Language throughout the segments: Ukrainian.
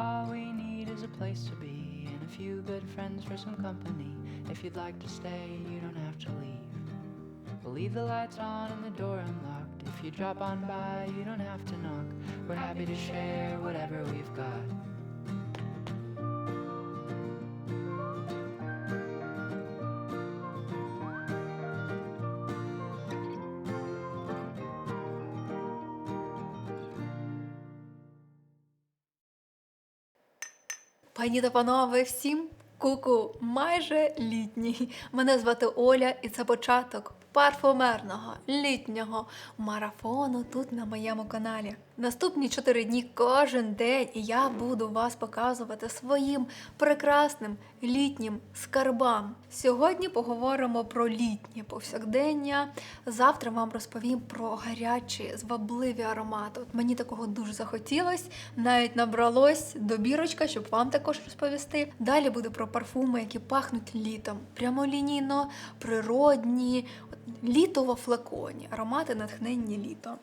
All we need is a place to be and a few good friends for some company. If you'd like to stay, you don't have to leave. We'll leave the lights on and the door unlocked. If you drop on by, you don't have to knock. We're happy to share whatever we've got. Пані та панове, всім куку, майже літній. Мене звати Оля, і це початок парфумерного літнього марафону тут на моєму каналі. Наступні чотири дні кожен день і я буду вас показувати своїм прекрасним літнім скарбам. Сьогодні поговоримо про літнє повсякдення. Завтра вам розповім про гарячі, звабливі аромати. От мені такого дуже захотілось, навіть набралось добірочка, щоб вам також розповісти. Далі буде про парфуми, які пахнуть літом. Прямолінійно, природні, от літо во флаконі, аромати натхнення літо.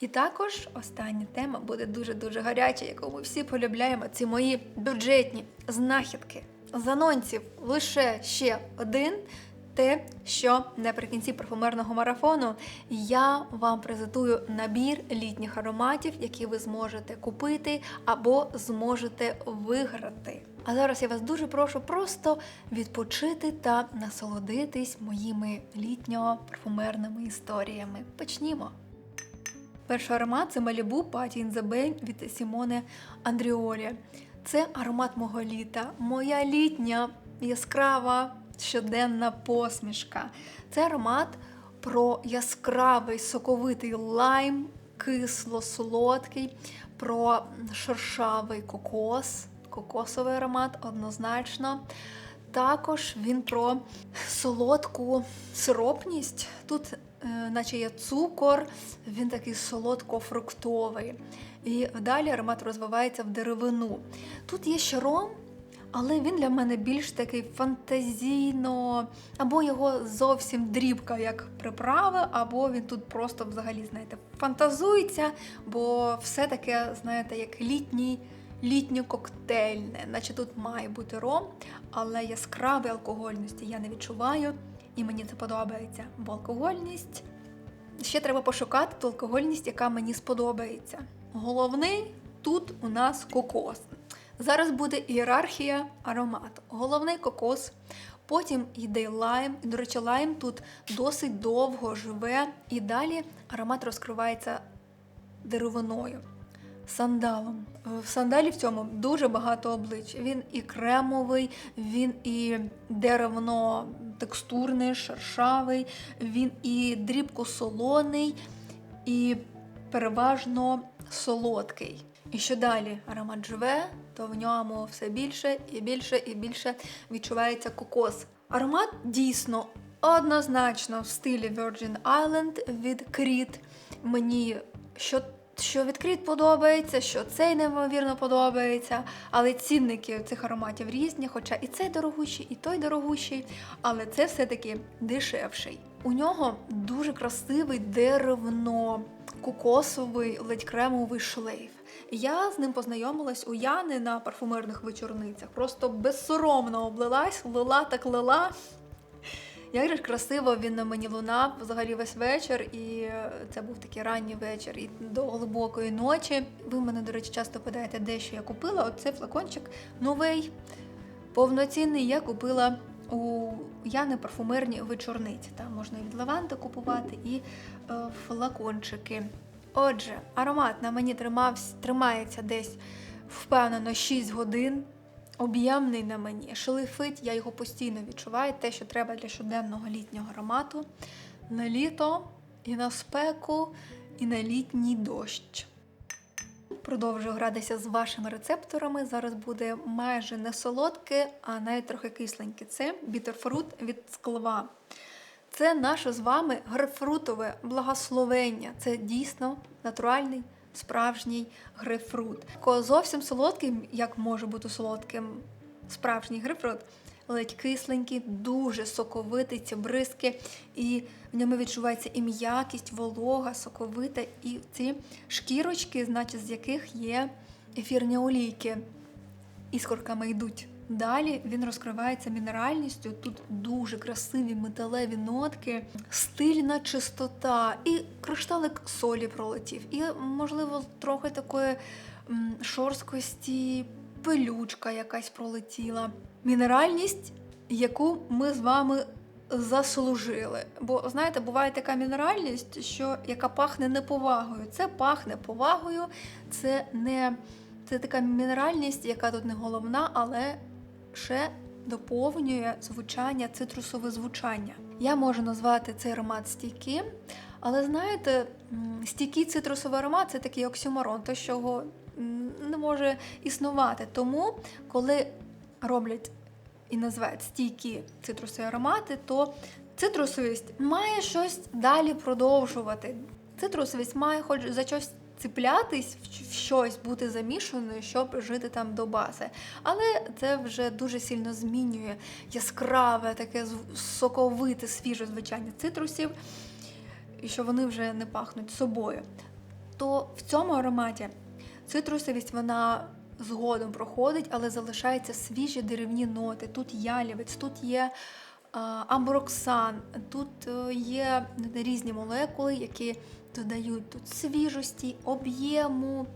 І також остання тема буде дуже-дуже гаряча, яку ми всі полюбляємо. Це мої бюджетні знахідки. З анонсів лише ще один. Те, що наприкінці парфумерного марафону я вам презентую набір літніх ароматів, які ви зможете купити або зможете виграти. А зараз я вас дуже прошу просто відпочити та насолодитись моїми літньо-парфумерними історіями. Почнімо! Перший аромат це Malibu Party in від Сімоне Андріолі. Це аромат мого літа, моя літня яскрава щоденна посмішка. Це аромат про яскравий соковитий лайм, кисло-солодкий, про шершавий кокос, кокосовий аромат однозначно. Також він про солодку сиропність. Тут, е, наче є цукор, він такий солодко-фруктовий. І далі аромат розвивається в деревину. Тут є ще ром, але він для мене більш такий фантазійно, або його зовсім дрібка, як приправи, або він тут просто взагалі, знаєте, фантазується, бо все таке, знаєте, як літній. Літньо-коктейльне, наче тут має бути ром, але яскравої алкогольності я не відчуваю, і мені це подобається. Бо алкогольність ще треба пошукати ту алкогольність, яка мені сподобається. Головний тут у нас кокос. Зараз буде ієрархія аромату. Головний кокос, потім йде лайм. І, до речі, лайм тут досить довго живе, і далі аромат розкривається деревиною. Сандалом. В сандалі в цьому дуже багато облич. Він і кремовий, він і деревно-текстурний, шершавий, він і дрібко солоний, і переважно солодкий. І що далі аромат живе, то в ньому все більше і більше і більше відчувається кокос. Аромат дійсно однозначно в стилі Virgin Island від Creed. Мені що що від Creed подобається, що цей неймовірно подобається, але цінники цих ароматів різні, хоча і цей дорогущий, і той дорогущий, але це все-таки дешевший. У нього дуже красивий деревно-кокосовий, ледь кремовий шлейф. Я з ним познайомилась у Яни на парфумерних вечорницях. Просто безсоромно облилась, лила так лила. Як же красиво він на мені лунав взагалі весь вечір, і це був такий ранній вечір і до глибокої ночі. Ви мене, до речі, часто питаєте, де що я купила. Оцей флакончик новий, повноцінний я купила у Яни парфумерні вечорниці. Там можна і від лаванди купувати, і е, флакончики. Отже, аромат на мені тримався, тримається десь впевнено 6 годин. Об'ємний на мені, шлейфить, я його постійно відчуваю, те, що треба для щоденного літнього аромату на літо, і на спеку, і на літній дощ. Продовжую гратися з вашими рецепторами. Зараз буде майже не солодке, а навіть трохи кисленьке. Це бітерфрут від склова. Це наше з вами грейпфрутове благословення. Це дійсно натуральний справжній грейпфрут. Зовсім солодким, як може бути солодким справжній грейпфрут, ледь кисленький, дуже соковитий, ці бризки, і в ньому відчувається і м'якість, волога, соковита, і ці шкірочки, значить, з яких є ефірні олійки. іскорками йдуть. Далі він розкривається мінеральністю. Тут дуже красиві металеві нотки, стильна чистота, і кришталик солі пролетів, і, можливо, трохи такої шорсткості, пилючка якась пролетіла. Мінеральність, яку ми з вами заслужили. Бо знаєте, буває така мінеральність, що яка пахне неповагою. Це пахне повагою, це не це така мінеральність, яка тут не головна, але ще доповнює звучання, цитрусове звучання. Я можу назвати цей аромат стійким, але знаєте, стійкий цитрусовий аромат це такий оксюморон, то що його не може існувати. Тому, коли роблять і називають стійкі цитрусові аромати, то цитрусовість має щось далі продовжувати. Цитрусовість має хоч за щось циплятись, в щось бути замішаною, щоб жити там до бази. Але це вже дуже сильно змінює яскраве, таке соковите, свіже звучання цитрусів, і що вони вже не пахнуть собою. То в цьому ароматі цитрусовість вона згодом проходить, але залишаються свіжі деревні ноти. Тут ялівець, тут є амброксан, тут е, є різні молекули, які додають тут свіжості, об'єму,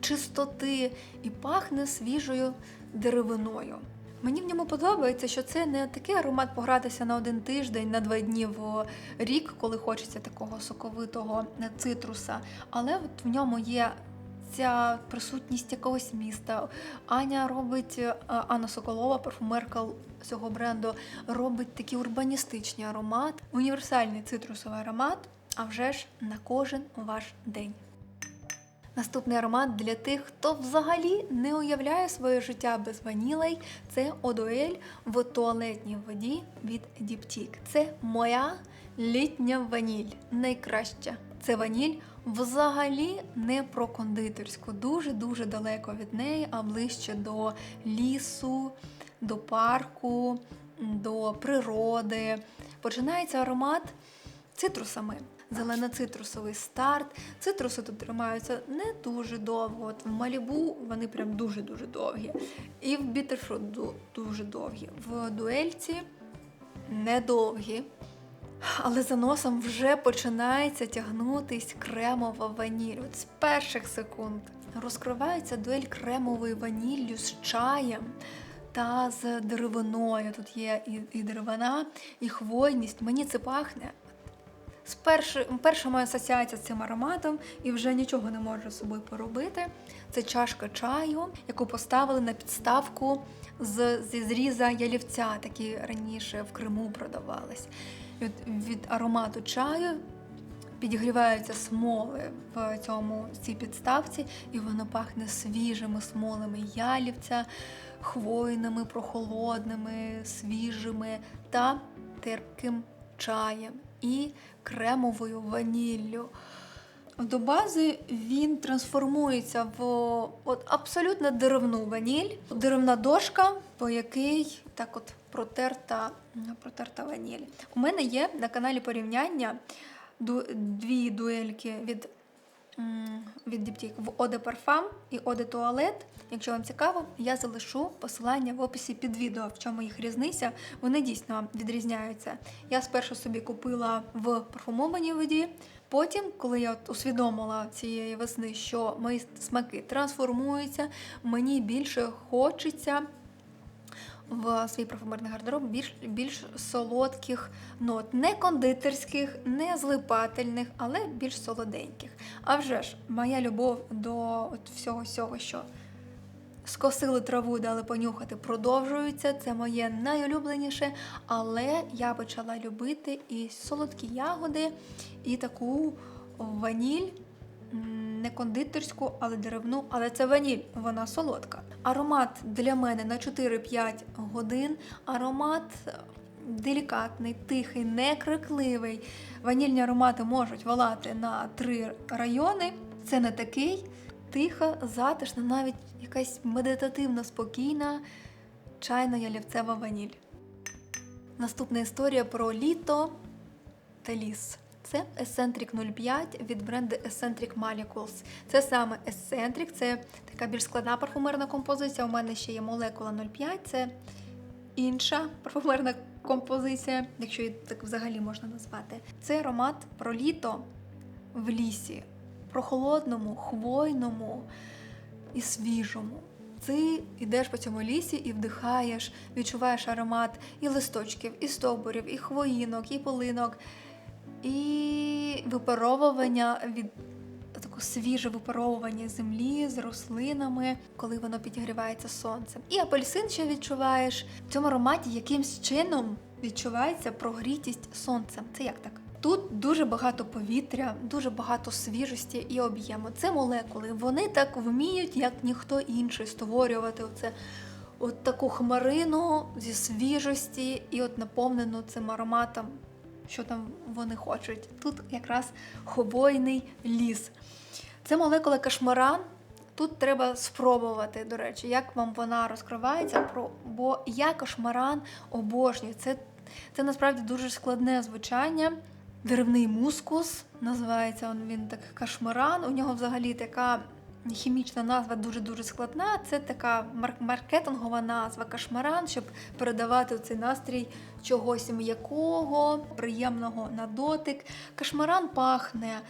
чистоти і пахне свіжою деревиною. Мені в ньому подобається, що це не такий аромат погратися на один тиждень, на два дні в рік, коли хочеться такого соковитого цитруса, але от в ньому є ця присутність якогось міста. Аня робить е, Анна Соколова, парфумерка цього бренду, робить такий урбаністичний аромат, універсальний цитрусовий аромат, а вже ж на кожен ваш день. Наступний аромат для тих, хто взагалі не уявляє своє життя без ванілей, це Одуель в туалетній воді від Діптік. Це моя літня ваніль, найкраща. Це ваніль взагалі не про кондитерську, дуже-дуже далеко від неї, а ближче до лісу, до парку, до природи. Починається аромат цитрусами. Зелено-цитрусовий старт. Цитруси тут тримаються не дуже довго. От в Малібу вони прям дуже-дуже довгі. І в Бітерфрут дуже довгі. В дуельці недовгі. Але за носом вже починається тягнутись кремова ваніль. От з перших секунд розкривається дуель кремової ваніллю з чаєм та з деревиною. Тут є і, і деревина, і хвойність. Мені це пахне. З перша моя асоціація з цим ароматом і вже нічого не можу з собою поробити. Це чашка чаю, яку поставили на підставку з, зі зріза ялівця, такі раніше в Криму продавались. От від аромату чаю підігріваються смоли в цьому в цій підставці, і воно пахне свіжими смолами ялівця, хвойними, прохолодними, свіжими та терпким чаєм і кремовою ваніллю. До бази він трансформується в от, абсолютно деревну ваніль, деревна дошка, по якій так от протерта, протерта ваніль. У мене є на каналі порівняння дві дуельки від, від Diptyque в de Parfum і de Toilette. Якщо вам цікаво, я залишу посилання в описі під відео, в чому їх різниця. Вони дійсно відрізняються. Я спершу собі купила в парфумованій воді. Потім, коли я от усвідомила цієї весни, що мої смаки трансформуються, мені більше хочеться в свій парфумерний гардероб більш, більш солодких нот, не кондитерських, не злипательних, але більш солоденьких. А вже ж, моя любов до от всього цього, що скосили траву, дали понюхати, продовжується. Це моє найулюбленіше, але я почала любити і солодкі ягоди, і таку ваніль. Не кондитерську, але деревну, але це ваніль, вона солодка. Аромат для мене на 4-5 годин. Аромат е, делікатний, тихий, не крикливий. Ванільні аромати можуть волати на три райони. Це не такий тиха, затишна, навіть якась медитативно спокійна чайно ялівцева ваніль. Наступна історія про літо та ліс. Це Eccentric 05 від бренду Eccentric Molecules. Це саме Eccentric, це така більш складна парфумерна композиція. У мене ще є молекула 05, це інша парфумерна композиція, якщо її так взагалі можна назвати. Це аромат про літо в лісі, про холодному, хвойному і свіжому. Ти йдеш по цьому лісі і вдихаєш, відчуваєш аромат і листочків, і стовбурів, і хвоїнок, і полинок, і випаровування від таке свіже випаровування землі з рослинами, коли воно підігрівається сонцем. І апельсин ще відчуваєш. В цьому ароматі якимсь чином відчувається прогрітість сонцем. Це як так? Тут дуже багато повітря, дуже багато свіжості і об'єму. Це молекули. Вони так вміють, як ніхто інший, створювати оце. От таку хмарину зі свіжості і от наповнену цим ароматом, що там вони хочуть. Тут якраз хвойний ліс. Це молекула кашмаран. Тут треба спробувати, до речі, як вам вона розкривається, бо я кашмаран обожнюю. Це, це насправді дуже складне звучання. Деревний мускус називається він так кашмаран. У нього взагалі така хімічна назва дуже-дуже складна. Це така мар- маркетингова назва кашмаран, щоб передавати цей настрій чогось м'якого, приємного на дотик. Кашмаран пахне,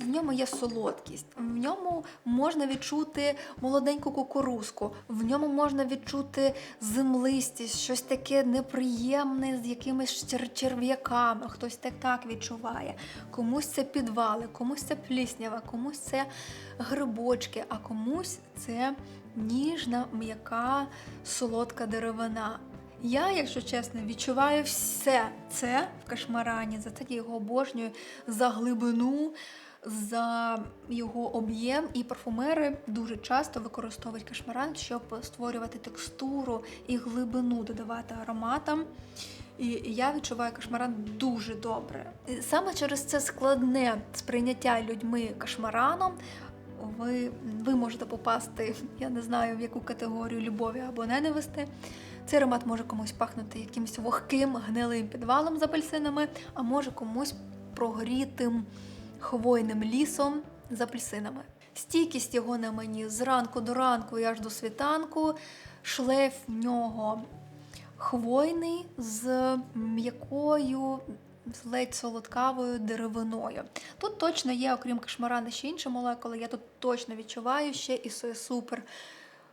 в ньому є солодкість, в ньому можна відчути молоденьку кукурузку, в ньому можна відчути землистість, щось таке неприємне з якимись черв'яками. Хтось так так відчуває. Комусь це підвали, комусь це пліснява, комусь це грибочки, а комусь це ніжна, м'яка, солодка деревина. Я, якщо чесно, відчуваю все це в кашмарані, за я його обожнюю, за глибину, за його об'єм. І парфумери дуже часто використовують кашмаран, щоб створювати текстуру і глибину, додавати ароматам. І я відчуваю кашмаран дуже добре. І саме через це складне сприйняття людьми кашмараном. Ви, ви можете попасти, я не знаю, в яку категорію любові або ненависти. Цей аромат може комусь пахнути якимось вогким, гнилим підвалом з апельсинами, а може комусь прогрітим хвойним лісом з апельсинами. Стійкість його на мені зранку до ранку і аж до світанку. Шлейф в нього хвойний з м'якою, з ледь солодкавою деревиною. Тут точно є, окрім кашмарана, ще інші молекули. Я тут точно відчуваю ще і супер.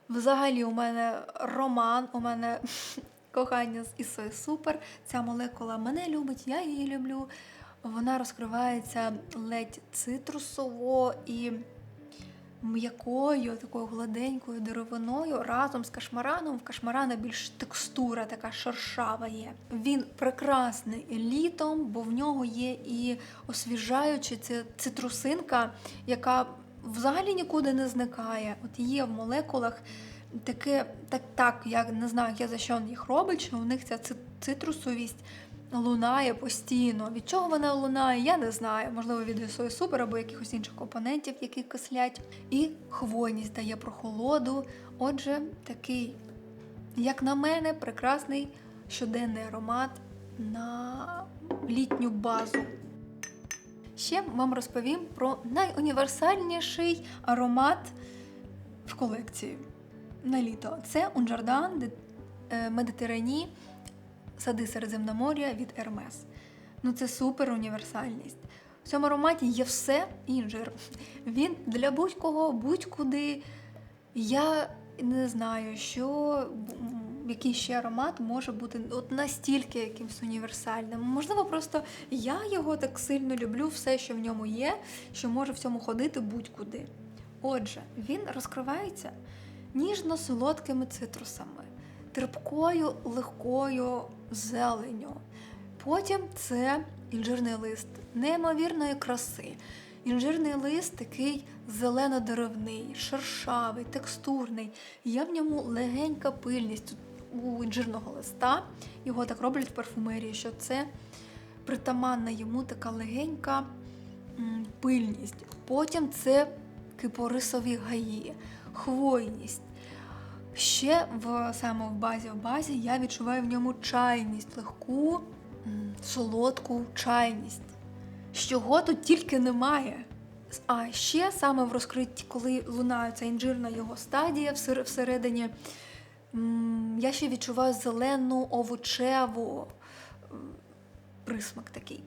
Взагалі, у мене роман, у мене кохання з Ісою Супер. Ця молекула мене любить, я її люблю. Вона розкривається ледь цитрусово і м'якою, такою гладенькою деревиною разом з кашмараном. В кашмарана більш текстура така шершава є. Він прекрасний літом, бо в нього є і освіжаюча цитрусинка, яка взагалі нікуди не зникає. От є в молекулах таке, так, так, я не знаю, я за що їх робить, що у них ця цитрусовість лунає постійно. Від чого вона лунає, я не знаю. Можливо, від сої супер або якихось інших компонентів, які кислять. І хвойність дає прохолоду. Отже, такий, як на мене, прекрасний щоденний аромат на літню базу. Ще вам розповім про найуніверсальніший аромат в колекції на літо. Це Унжардан де- е, Медитерані Сади Середземномор'я від Ермес. Ну це супер універсальність. В цьому ароматі є все інжир. Він для будь-кого, будь-куди. Я не знаю, що який ще аромат може бути от настільки якимсь універсальним. Можливо, просто я його так сильно люблю, все, що в ньому є, що може в цьому ходити будь-куди. Отже, він розкривається ніжно-солодкими цитрусами, терпкою, легкою зеленню. Потім це інжирний лист неймовірної краси. Інжирний лист такий зелено-деревний, шершавий, текстурний. Є в ньому легенька пильність у інжирного листа. Його так роблять в парфумерії, що це притаманна йому така легенька пильність. Потім це кипорисові гаї, хвойність. Ще в саме в базі в базі я відчуваю в ньому чайність, легку, солодку чайність. чого тут тільки немає. А ще саме в розкритті, коли лунає ця інжирна його стадія всередині, я ще відчуваю зелену овочеву присмак такий,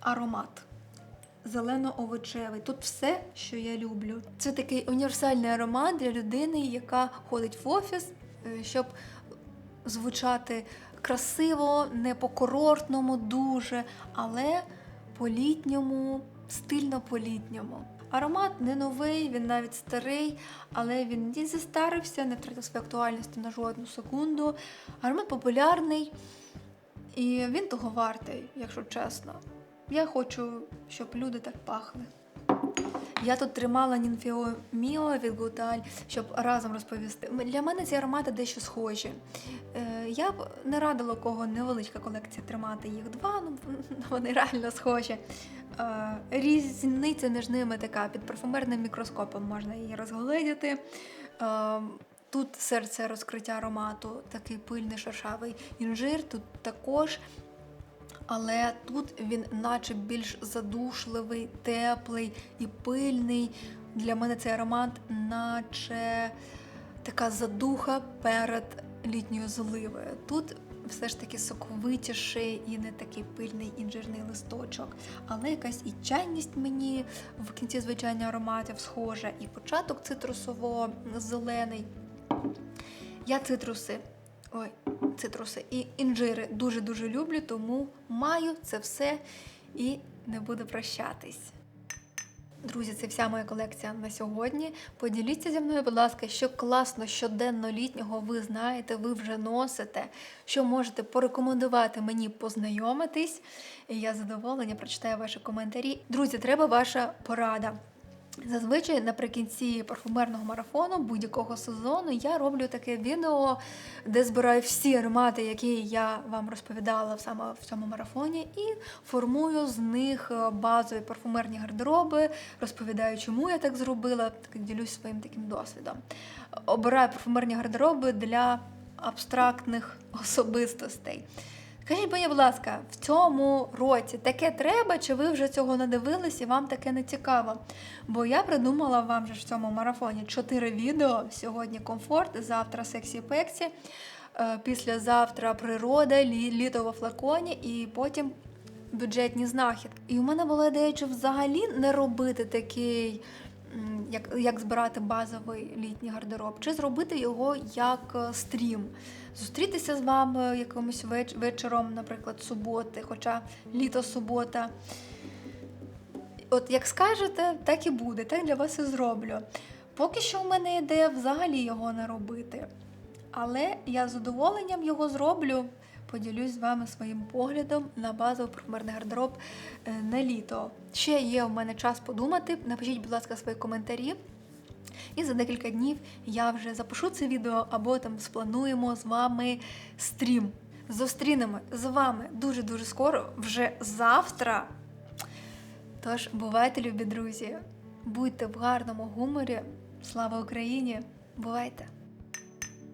аромат. Зелено-овочевий. Тут все, що я люблю. Це такий універсальний аромат для людини, яка ходить в офіс, е, щоб звучати красиво, не по-курортному дуже, але по-літньому, стильно по-літньому. Аромат не новий, він навіть старий, але він не зістарився, не втратив свою актуальність на жодну секунду. Аромат популярний, і він того вартий, якщо чесно. Я хочу, щоб люди так пахли. Я тут тримала Нінфіо Міо від Гуталь, щоб разом розповісти. Для мене ці аромати дещо схожі. Е, я б не радила кого невеличка колекція тримати їх два, ну вони реально схожі. Е, різниця між ними така, під парфумерним мікроскопом можна її розгледіти. Е, Тут серце розкриття аромату, такий пильний шершавий інжир, тут також але тут він наче більш задушливий, теплий і пильний. Для мене цей аромат, наче така задуха перед літньою зливою. Тут все ж таки соковитіший і не такий пильний інжирний листочок, але якась і чайність мені в кінці звичайно ароматів схожа, і початок цитрусово-зелений. Я цитруси. Ой, цитруси і інжири дуже-дуже люблю, тому маю це все і не буду прощатись. Друзі, це вся моя колекція на сьогодні. Поділіться зі мною, будь ласка, що класно щоденно літнього ви знаєте, ви вже носите, що можете порекомендувати мені познайомитись. Я задоволення прочитаю ваші коментарі. Друзі, треба ваша порада. Зазвичай наприкінці парфумерного марафону будь-якого сезону я роблю таке відео, де збираю всі аромати, які я вам розповідала саме в цьому марафоні, і формую з них е, базові парфумерні гардероби, розповідаю, чому я так зробила, так ділюсь своїм таким досвідом. Обираю парфумерні гардероби для абстрактних особистостей. Скажіть мені, будь ласка, в цьому році таке треба, чи ви вже цього надивились і вам таке не цікаво? Бо я придумала вам же в цьому марафоні 4 відео. Сьогодні комфорт, завтра сексі пексі, е, післязавтра природа, лі- літо во флаконі і потім бюджетні знахідки. І у мене була ідея, чи взагалі не робити такий. Як, як збирати базовий літній гардероб, чи зробити його як е, стрім, зустрітися з вами якимось веч- вечором, наприклад, суботи, хоча літо субота. От як скажете, так і буде, так для вас і зроблю. Поки що в мене ідея взагалі його не робити. Але я з задоволенням його зроблю. Поділюсь з вами своїм поглядом на базовий парфумерний гардероб е, на літо. Ще є в мене час подумати. Напишіть, будь ласка, свої коментарі. І за декілька днів я вже запишу це відео або там сплануємо з вами стрім. Зустрінемо з вами дуже-дуже скоро, вже завтра. Тож, бувайте, любі друзі, будьте в гарному гуморі. Слава Україні! Бувайте!